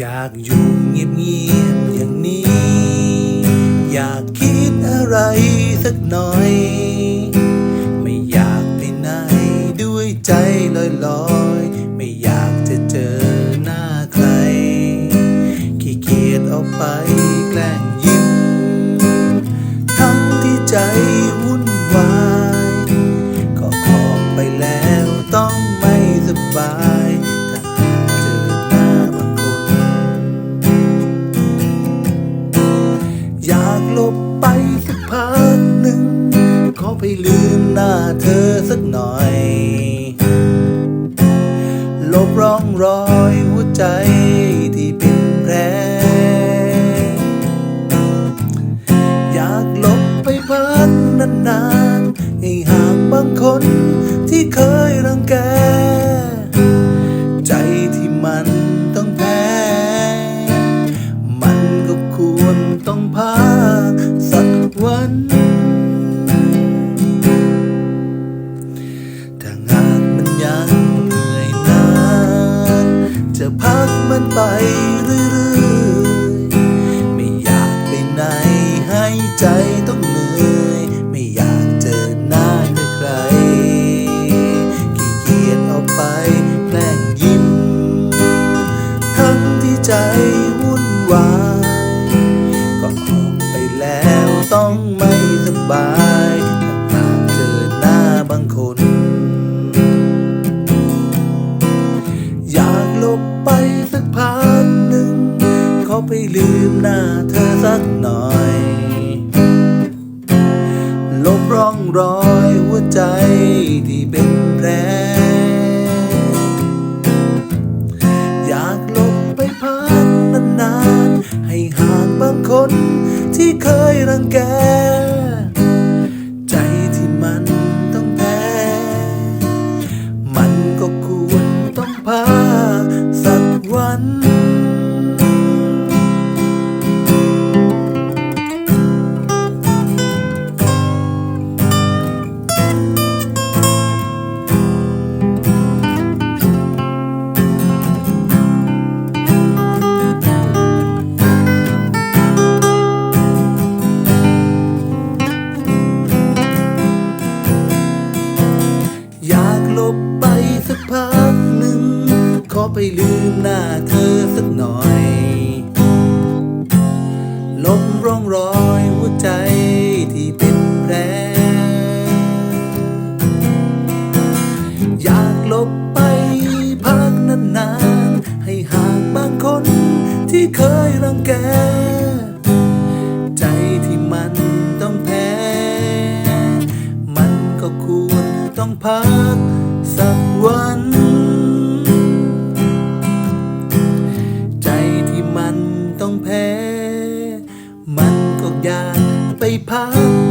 อยากอยู่เงียบๆอย่างนี้ อยากคิดอะไรสักหน่อย ไม่อยากไปไหนด้วยใจลอยลอยไม่อยาก พักหนึ่ง ขอไปลืมหน้าเธอสักหน่อย ลบร่องรอยหัวใจที่เป็นแผลอยากหลบไปพักนานๆให้ห่างบางคนที่เคยรังแก จะพักมันไปเรื่อยๆ ไม่อยากไปไหนให้ใจต้องเหนื่อย ไม่อยากเจอหน้าใครขี้เกียจออกไปแกล้งยิ้ม ทั้งที่ใจวุ่นวายก็ออกไปแล้วต้องไม่สบายถ้าหากเจอหน้าบางคน อยากหลบ ไปลืมหน้าเธอสักหน่อย ลบร่องรอยหัวใจที่เป็นแผลอยากหลบไปพักนานๆ ให้ห่างบางคนที่เคยรังแก ไปลืมหน้าเธอสักหน่อย ลบร่องรอยหัวใจที่เป็นแผลอยากหลบไปพักนานๆ ให้ห่างบางคนที่เคยรังแก ใจที่มันต้องแพ้ มันก็ควรต้องพัก ไปพัก